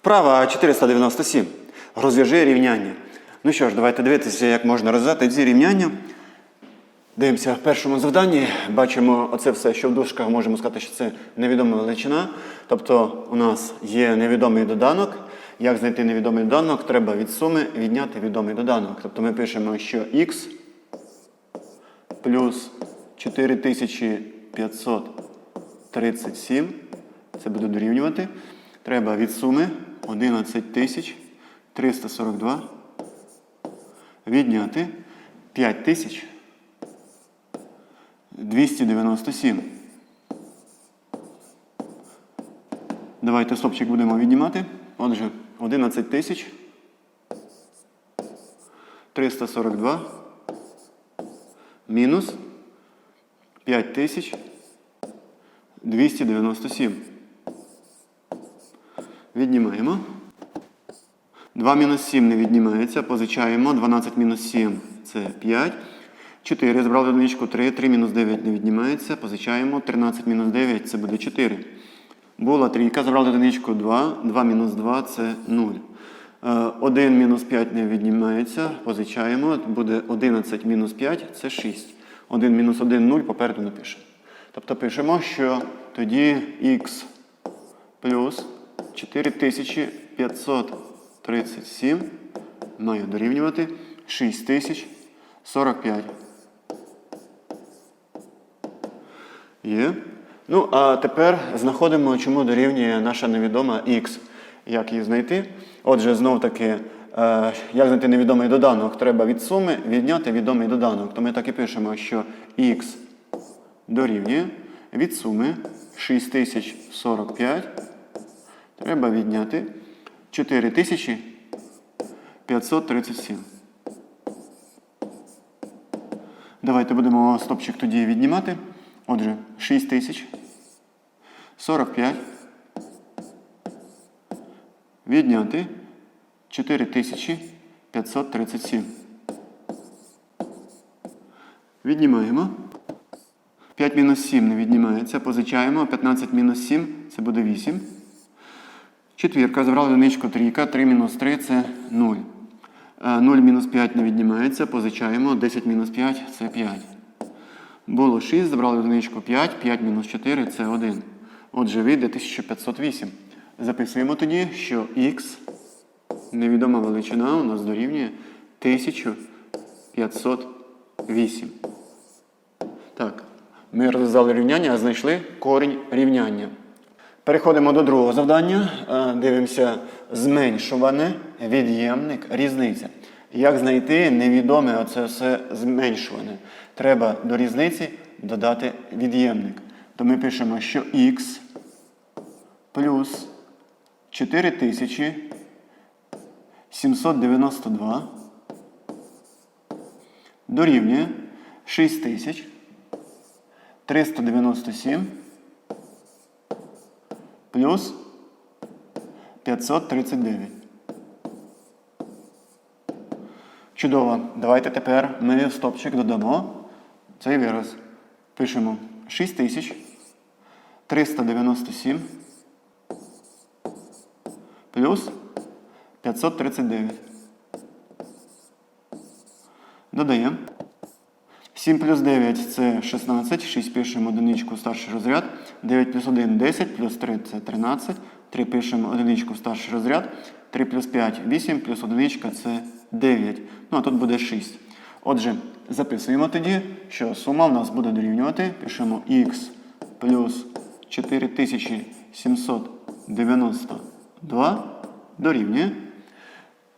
Вправа 497. Розв'яжи рівняння. Ну що ж, давайте дивитися, як можна розв'язати ці рівняння. Дивимося в першому завданні. Бачимо оце все, що в дужках можемо сказати, що це невідома величина. Тобто у нас є невідомий доданок. Як знайти невідомий доданок? Треба від суми відняти відомий доданок. Тобто ми пишемо, що х плюс 4537. Це буде дорівнювати. Треба від суми 11342 відняти 5297. Давайте стопчик будемо віднімати. Отже, 11 тисяч 342 мінус 5297. Віднімаємо. 2 мінус 7 не віднімається. Позичаємо. 12 мінус 7 це 5. 4. Збрали одиничку 3. 3 мінус 9 не віднімається. Позичаємо. 13 мінус 9 це буде 4. Була трійка. Забрали одиничку 2. 2 мінус 2 це 0. 1 мінус 5 не віднімається. Позичаємо. Буде 11 мінус 5 це 6. 1 мінус 1 0 попереду напишемо. Тобто пишемо, що тоді х плюс 4537 має дорівнювати 6045. Є. Ну, а тепер знаходимо, чому дорівнює наша невідома х. Як її знайти? Отже, знов таки, е, як знайти невідомий доданок? Треба від суми відняти відомий доданок. То ми так і пишемо, що х дорівнює від суми 6045. Треба відняти 4537. Давайте будемо стопчик тоді віднімати. Отже, 6045. Відняти 4537. Віднімаємо. 5 мінус 7 не віднімається. Позичаємо. 15 мінус 7 це буде 8. Четвірка. Забрали одиничку трійка. 3 мінус 3 це 0. 0 мінус 5 не віднімається. Позичаємо. 10 мінус 5 це 5. Було 6, забрали одиничку 5, 5 мінус 4 це 1. Отже, вийде 1508. Записуємо тоді, що х невідома величина у нас дорівнює 1508. Так, ми розв'язали рівняння, а знайшли корінь рівняння. Переходимо до другого завдання. Е, Дивимося зменшуване, від'ємник, різниця. Як знайти невідоме оце все зменшуване? Треба до різниці додати від'ємник. То ми пишемо, що х плюс 4792 дорівнює 6397 плюс 539. Чудово. Давайте тепер ми в стопчик додамо цей вираз. Пишемо 6397 плюс 539. Додаємо. 7 плюс 9 це 16. 6 пишемо одиничку старший розряд. 9 плюс 1 10, плюс 3 це 13. 3 пишемо одиничку старший розряд. 3 плюс 5 8, плюс одиничка це 9. Ну а тут буде 6. Отже, записуємо тоді, що сума в нас буде дорівнювати. Пишемо х плюс 4792 дорівнює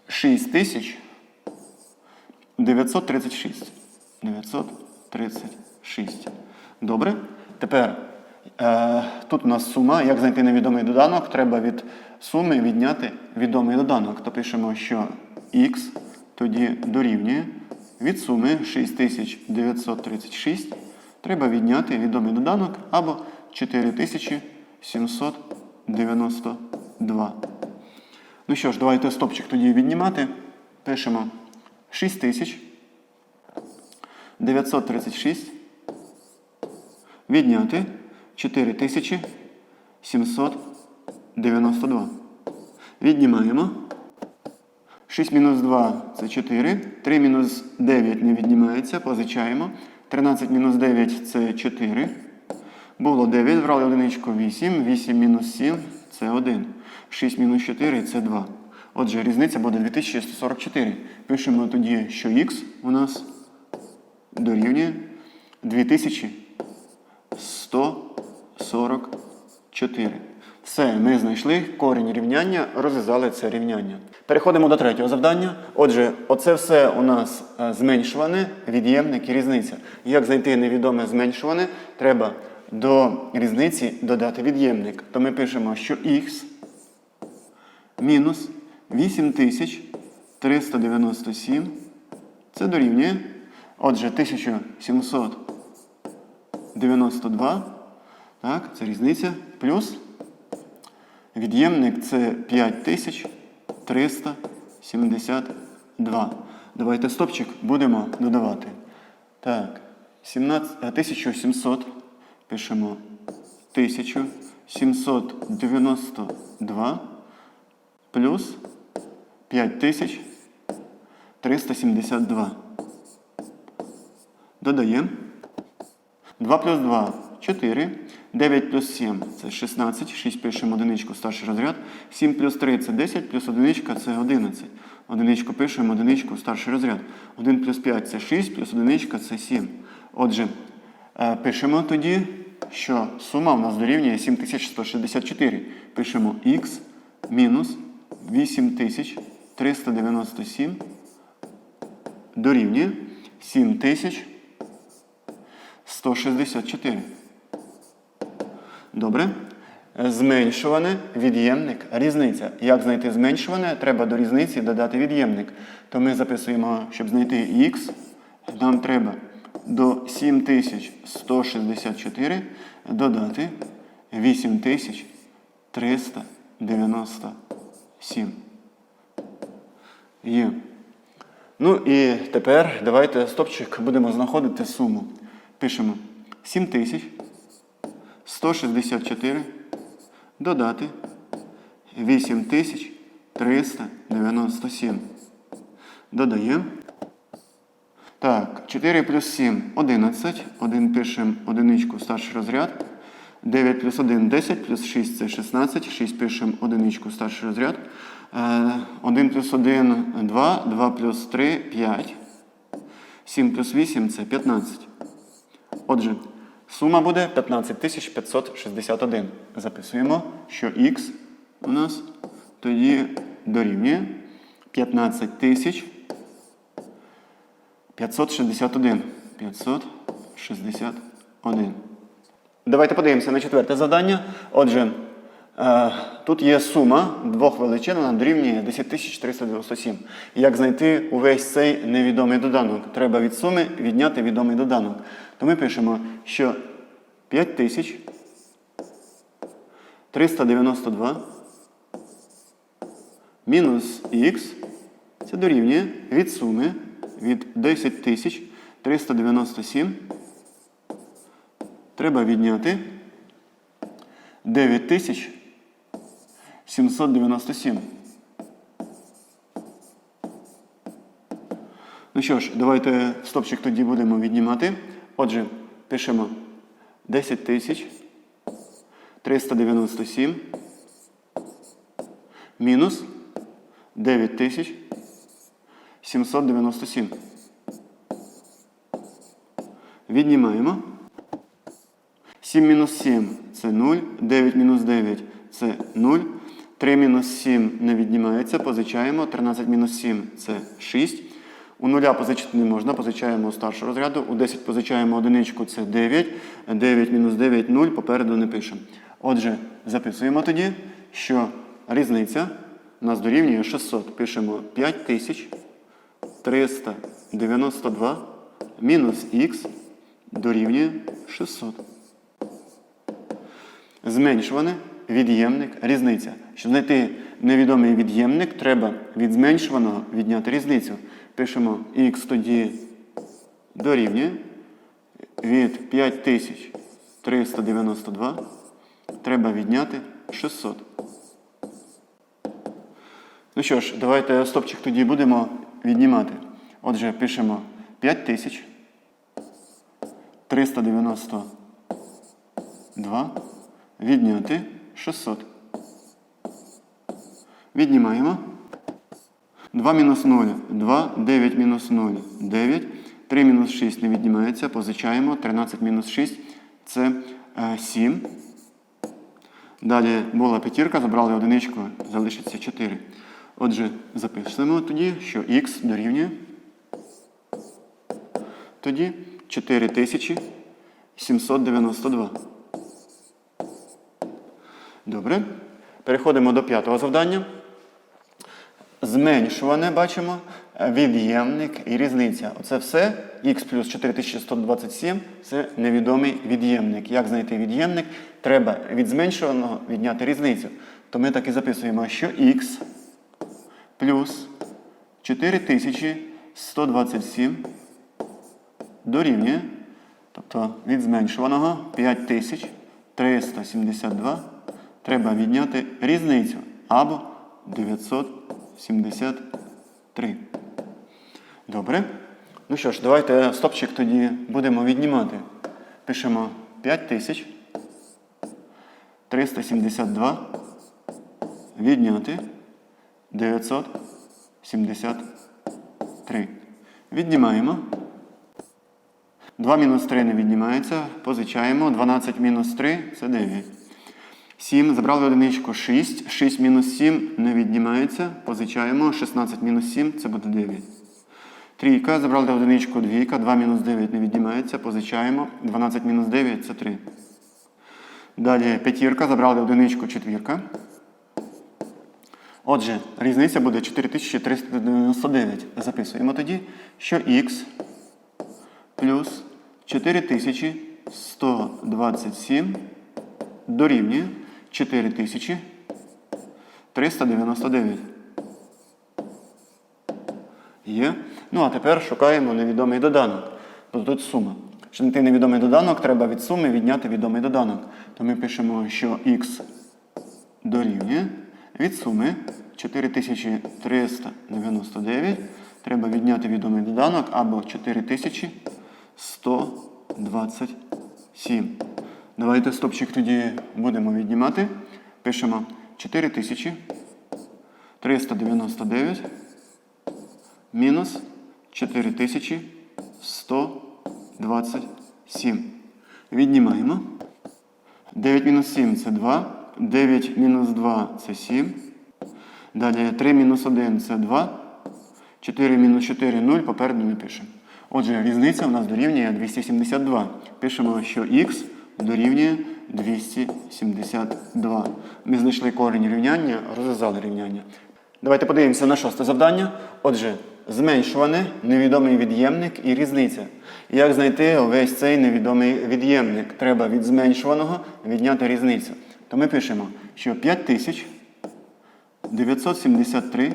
6936. 936. Добре. Тепер е, тут у нас сума. Як знайти невідомий доданок? Треба від суми відняти відомий доданок. То пишемо, що х тоді дорівнює від суми 6936. Треба відняти відомий доданок або 4792. Ну що ж, давайте стопчик тоді віднімати. Пишемо 6000. 936 відняти 4792. Віднімаємо. 6 мінус 2 це 4. 3 мінус 9 не віднімається, позичаємо. 13 мінус 9 це 4. Було 9, брали одиничку 8. 8 мінус 7 це 1. 6 мінус 4 це 2. Отже, різниця буде 2144. Пишемо тоді, що х у нас дорівнює 2144. Все, ми знайшли корінь рівняння, розв'язали це рівняння. Переходимо до третього завдання. Отже, оце все у нас е, зменшуване, від'ємник і різниця. Як знайти невідоме зменшуване, треба до різниці додати від'ємник. То ми пишемо, що х мінус 8397 це дорівнює. Отже, 1792. Так, це різниця. Плюс від'ємник це 5372. Давайте стопчик будемо додавати. Так, 17, е, 1700. Пишемо 1792 плюс 5372. Додаємо. 2 плюс 2 4. 9 плюс 7 це 16. 6 пишемо одиничку старший розряд. 7 плюс 3 це 10, плюс одиничка це 11. Одиничку пишемо одиничку старший розряд. 1 плюс 5 це 6, плюс одиничка це 7. Отже, е, пишемо тоді, що сума у нас дорівнює 7164. Пишемо х мінус 8397 дорівнює 7164. Добре. Зменшуване від'ємник різниця. Як знайти зменшуване? Треба до різниці додати від'ємник. То ми записуємо, щоб знайти х, нам треба до 7164 додати 8397. Є. Ну і тепер давайте стопчик будемо знаходити суму. Пишемо 7164 додати 8397. Додаємо. Так, 4 плюс 7 11. 1 пишемо одиничку старший розряд. 9 плюс 1 10, плюс 6 це 16. 6 пишемо одиничку старший розряд. Е, 1 плюс 1 2, 2 плюс 3 5. 7 плюс 8 це 15. Отже, сума буде 15561. Записуємо, що х у нас тоді дорівнює 15561. 561. Давайте подивимося на четверте завдання. Отже, тут є сума двох величин, вона дорівнює 10397. Як знайти увесь цей невідомий доданок? Треба від суми відняти відомий доданок. То ми пишемо, що 5392 мінус х це дорівнює від суми від 10397 треба відняти 9797. Ну що ж, давайте стопчик тоді будемо віднімати. Отже, пишемо 10 тисяч 397 мінус 9 тисяч 797. Віднімаємо. 7 мінус 7 це 0, 9 мінус 9 це 0. 3 мінус 7 не віднімається, позичаємо. 13 мінус 7 це 6. У нуля позичити не можна, позичаємо у старшого розряду. У 10 позичаємо одиничку, це 9. 9 мінус 9 0, попереду не пишемо. Отже, записуємо тоді, що різниця у нас дорівнює 600. Пишемо 5392 мінус х дорівнює 600. Зменшуване від'ємник різниця. Щоб знайти невідомий від'ємник, треба від зменшуваного відняти різницю. Пишемо х тоді дорівнює від 5392 треба відняти 600. Ну що ж, давайте стопчик тоді будемо віднімати. Отже, пишемо 5000 392 відняти 600. Віднімаємо. 2 мінус 0, 2, 9 мінус 0, 9, 3 мінус 6 не віднімається, позичаємо, 13 мінус 6 це е, 7. Далі була п'ятірка, забрали одиничку, залишиться 4. Отже, записуємо тоді, що х дорівнює. Тоді 4792. Добре. Переходимо до п'ятого завдання. Зменшуване бачимо від'ємник і різниця. Оце все х плюс 4127 це невідомий від'ємник. Як знайти від'ємник? Треба від зменшуваного відняти різницю. То ми так і записуємо, що х плюс 4127 дорівнює, тобто від зменшуваного 5372 треба відняти різницю або 973. Добре. Ну що ж, давайте стопчик тоді будемо віднімати. Пишемо 5000 372 відняти 973. Віднімаємо. 2 мінус 3 не віднімається. Позичаємо. 12 мінус 3 це 9. 7. Забрали одиничку 6. 6 мінус 7 не віднімається. Позичаємо. 16 мінус 7 це буде 9. Трійка. Забрали одиничку двійка. 2 мінус 9 не віднімається. Позичаємо. 12 мінус 9 це 3. Далі п'ятірка. Забрали одиничку четвірка. Отже, різниця буде 4399. Записуємо тоді, що х плюс 4127 дорівнює 4399. Є. Ну, а тепер шукаємо невідомий доданок. Бо тут сума. Щоб знайти невідомий доданок, треба від суми відняти відомий доданок. То ми пишемо, що х дорівнює від суми 4399. Треба відняти відомий доданок або 4127. Давайте стопчик тоді будемо віднімати. Пишемо 4399 мінус 4127. Віднімаємо. 9 мінус 7 це 2. 9 мінус 2 це 7. Далі 3 мінус 1 це 2. 4 мінус 4 0. Попереду не пишемо. Отже, різниця у нас дорівнює 272. Пишемо, що х дорівнює 272. Ми знайшли корінь рівняння, розв'язали рівняння. Давайте подивимося на шосте завдання. Отже, зменшуване, невідомий від'ємник і різниця. Як знайти весь цей невідомий від'ємник? Треба від зменшуваного відняти різницю. То ми пишемо, що 5973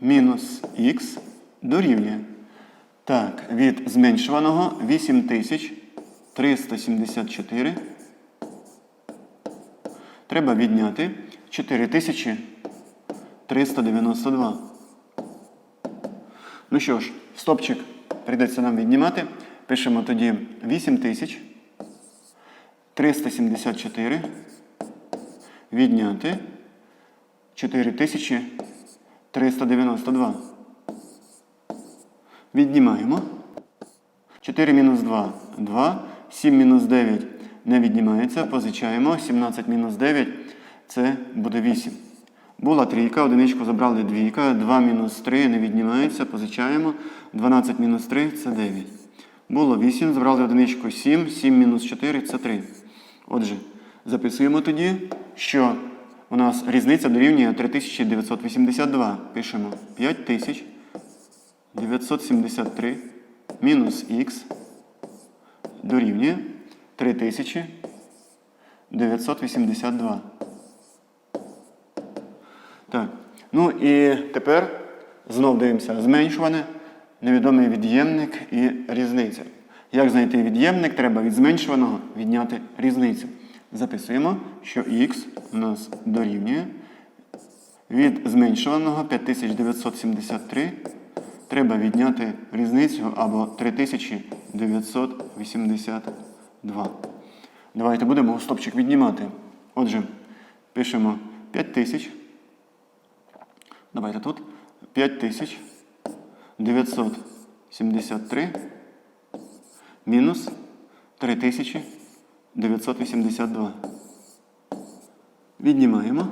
мінус х дорівнює. Так, від зменшуваного 8374. Треба відняти 4392. Ну що ж, стопчик прийдеться нам віднімати. Пишемо тоді 8374. Відняти 4392. Віднімаємо. 4 мінус 2 2. 7 мінус 9 не віднімається. Позичаємо. 17 мінус 9 це буде 8. Була трійка, одиничку забрали двійка. 2 мінус 3 не віднімається. Позичаємо. 12 мінус 3 це 9. Було 8, забрали одиничку 7. 7 мінус 4 це 3. Отже, записуємо тоді, що у нас різниця дорівнює 3982. Пишемо 5000. 973 мінус х дорівнює 3982. Так. Ну і тепер знов дивимося зменшуване, невідомий від'ємник і різниця. Як знайти від'ємник? Треба від зменшуваного відняти різницю. Записуємо, що х у нас дорівнює Від зменшуваного 5973 треба відняти різницю або 3982. Давайте будемо стопчик віднімати. Отже, пишемо 5000. Давайте тут 5973 мінус 3982. Віднімаємо.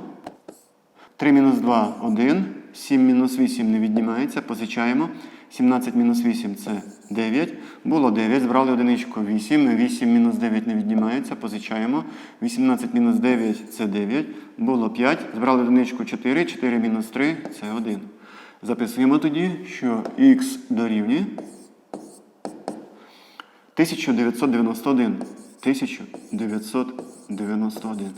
3 мінус 2 1. 7 мінус 8 не віднімається. Позичаємо. 17 мінус 8 це 9. Було 9. Збрали одиничку 8. 8 мінус 9 не віднімається. Позичаємо. 18 мінус 9 це 9. Було 5. Збрали одиничку 4. 4 мінус 3 це 1. Записуємо тоді, що х дорівнює 1991. 1991.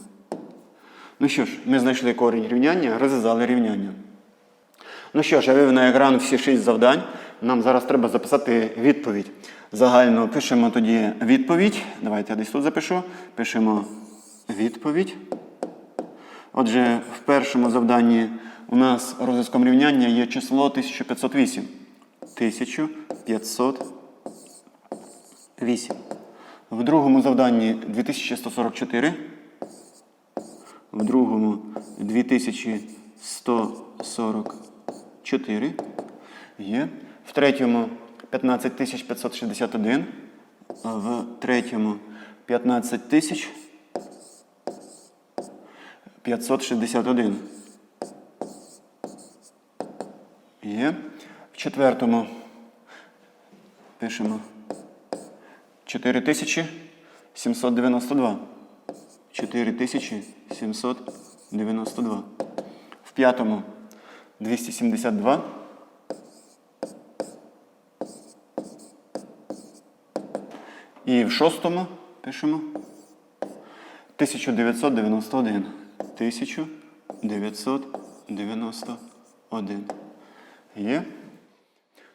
Ну що ж, ми знайшли корінь рівняння, розв'язали рівняння. Ну що ж, я вивів на екран всі шість завдань. Нам зараз треба записати відповідь. Загально пишемо тоді відповідь. Давайте я десь тут запишу. Пишемо відповідь. Отже, в першому завданні у нас розв'язком рівняння є число 1508. 1508. В другому завданні 2144. В другому 2144 є. В третьому 15561. В третьому 15561. Є. В четвертому пишемо 4792. 4792. В п'ятому 272. І в шостому пишемо 1991. 1991. Є.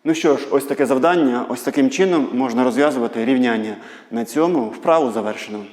Ну що ж, ось таке завдання. Ось таким чином можна розв'язувати рівняння. На цьому вправу завершено.